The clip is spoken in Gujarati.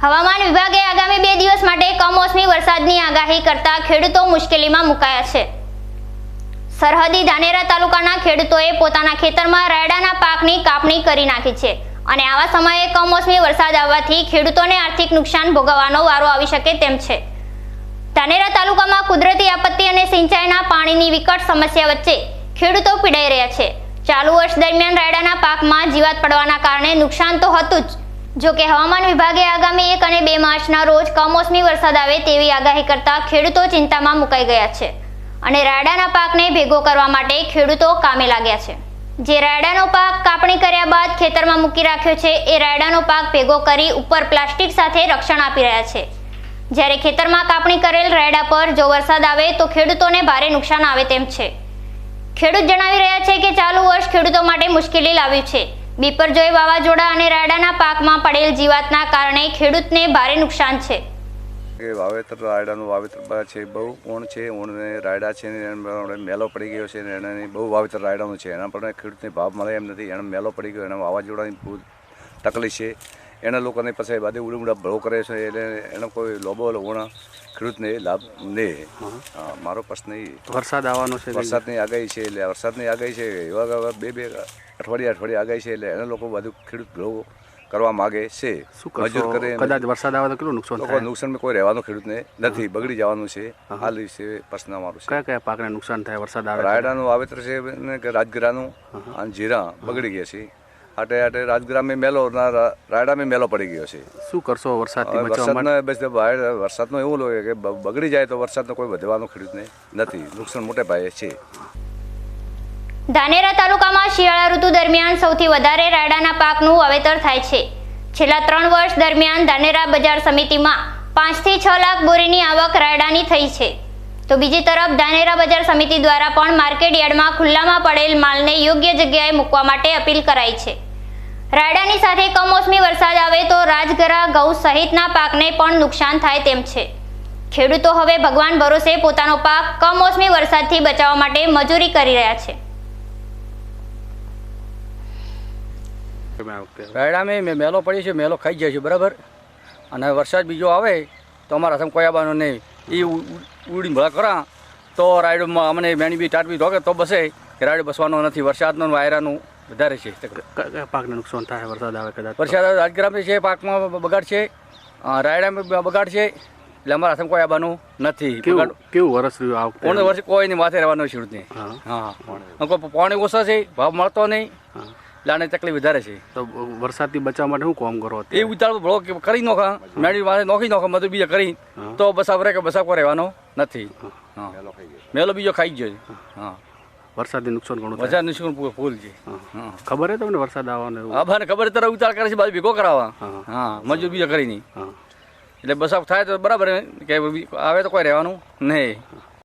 હવામાન વિભાગે આગામી બે દિવસ માટે કમોસમી વરસાદની આગાહી કરતા ખેડૂતો મુશ્કેલીમાં મુકાયા છે. સરહદી ધાનેરા તાલુકાના ખેડૂતોએ પોતાના ખેતરમાં રાયડાના પાકની કાપણી કરી નાખી છે અને આવા સમયે કમોસમી વરસાદ આવવાથી ખેડૂતોને આર્થિક નુકસાન ભોગવવાનો વારો આવી શકે તેમ છે. ધાનેરા તાલુકામાં કુદરતી આપત્તિ અને સિંચાઈના પાણીની વિકટ સમસ્યા વચ્ચે ખેડૂતો પીડાઈ રહ્યા છે. ચાલુ વર્ષ દરમિયાન રાયડાના પાકમાં જીવાત પડવાના કારણે નુકસાન તો હતું જ જો કે હવામાન વિભાગે આગામી એક અને બે માર્ચના રોજ કમોસમી વરસાદ આવે તેવી આગાહી કરતા ખેડૂતો ચિંતામાં મુકાઈ ગયા છે અને રાયડાના પાકને ભેગો કરવા માટે ખેડૂતો કામે લાગ્યા છે. જે રાયડાનો પાક કાપણી કર્યા બાદ ખેતરમાં મૂકી રાખ્યો છે, એ રાયડાનો પાક ભેગો કરી ઉપર પ્લાસ્ટિક સાથે રક્ષણ આપી રહ્યા છે. જ્યારે ખેતરમાં કાપણી કરેલ રાયડા પર જો વરસાદ આવે તો ખેડૂતોને ભારે નુકસાન આવે તેમ છે. ખેડૂત જણાવી રહ્યા છે કે ચાલુ વર્ષ ખેડૂતો માટે મુશ્કેલી લાવ્યું છે. બિપરજોય વાવાઝોડા અને રાયડાના પાકમાં પડેલ જીવાતના કારણે ખેડૂતને ભારે નુકસાન છે. એ વાવેતર રાયડાનું વાવેતર છે, બહુ ઊણ છે ઊણને રાયડા છે ને મેલો પડી ગયો છે એને બહુ વાવેતર રાયડાનું છે. એના પર ખેડૂતને ભાવ મળે એમ નથી. એને મેલો પડી ગયો, એને વાવાઝોડાની તકલીફ છે. એના લોકોને પછી બધે ઉડા ઉડા ભળો કરે છે એટલે એનો કોઈ લોબો લોણા ખેડૂતને લાભ નહીં મારો પ્રશ્ન એ. વરસાદ આવવાનો છે વરસાદની આગાહી છે એટલે વરસાદની આગાહી છે એવા બે બે અઠવાડિયા અઠવાડિયા આગાહી છે એટલે એના લોકો બધું ખેડૂત ભળો કરવા માગે છે. મજૂર કરે કદાચ વરસાદ આવે તો કેટલું નુકસાન થાય? નુકસાનમાં કોઈ રહેવાનું ખેડૂતને નથી બગડી જવાનું છે. હાલ વિશે પ્રશ્ન અમારું છે. કયા કયા પાકને નુકસાન થાય વરસાદ આવે? રાયડાનું વાવેતર છે રાજગીરાનું અને જીરા બગડી ગયા છે. આટે આટે રાજગરામાં મેલો ના મેલો પડી ગયો છે. શું કરશો વરસાદથી બચવા વરસાદનો બસ બહાર- એવું લાગે કે બગડી જાય તો વરસાદનો કોઈ વધવાનું ખેડૂતને નથી. નુકસાન મોટે પાયે છે. ધાનેરા તાલુકામાં શિયાળા ઋતુ દરમિયાન સૌથી વધારે રાયડાના પાકનું વાવેતર થાય છે. છેલ્લા ત્રણ વર્ષ દરમિયાન ધાનેરા બજાર સમિતિમાં પાંચથી છ લાખ બોરીની આવક રાયડાની થઈ છે. તો બીજી તરફ ધાનેરા બજાર સમિતિ દ્વારા પણ માર્કેટ યાર્ડમાં ખુલ્લામાં પડેલ માલને યોગ્ય જગ્યાએ મૂકવા માટે અપીલ કરાઈ છે. રાયડાની સાથે કમોસમી વરસાદ આવે તો રાજગરા ઘઉં સહિતના પાકને પણ નુકસાન થાય તેમ છે. ખેડૂતો હવે ભગવાન ભરોસે પોતાનો પાક કમોસમી વરસાદથી બચાવવા માટે મજૂરી કરી રહ્યા છે. રાયડામાં મેં મેલો પડી છે, મેલો ખાઈ જાય છે, બરાબર? અને વરસાદ બીજો આવે તો અમારા સામે કોઈ આવવાનું નહીં. એ ઉડી ભળા કરા. તો રાયડોમાં અમને મેણી બી ટાટવી ધોકે તો બસે. રાયડો બસવાનો નથી, વરસાદનો વાયરાનું. વધારે છે પાકને નુકસાન થાય વરસાદ આવે કદાચ? વરસાદ રાજગ્રામ છે પાકમાં બગાડ છે. રાયડામાં બગાડ છે. એટલે અમારા હાથમાં કોઈ આવવાનું નથી. કેવું કેવું વરસ રહ્યું કોણ વર્ષે કોઈની માથે રહેવાનો છે ખેડૂતને હા. હા પાણી ઓછો છે ભાવ મળતો નહીં. એટલે આને તકલીફ વધારે છે. તો વરસાદથી બચાવવા માટે શું કામ કરો એ? ઉતાળ બ્લોક કરી નોખા. મેળી માથે નોખી નોખા બધું બીજા કરી. તો બસાવ રહે કે બસાવ રહેવાનો નથી. મેલો બીજો ખાઈ ગયો હા. વરસાદથી નુકસાન ઘણું વરસાદ નુકસાન ફૂલ છે? ખબર હે તમને વરસાદ આવવાનો એવું? હા ભાને ખબર તારા ઉતાર કરે છે બાજુ ભેગો કરાવવા. હા. મજૂર બીજા કરી નહીં. હા. એટલે બસાવ થાય તો બરાબર કે આવે તો કોઈ રહેવાનું નહીં.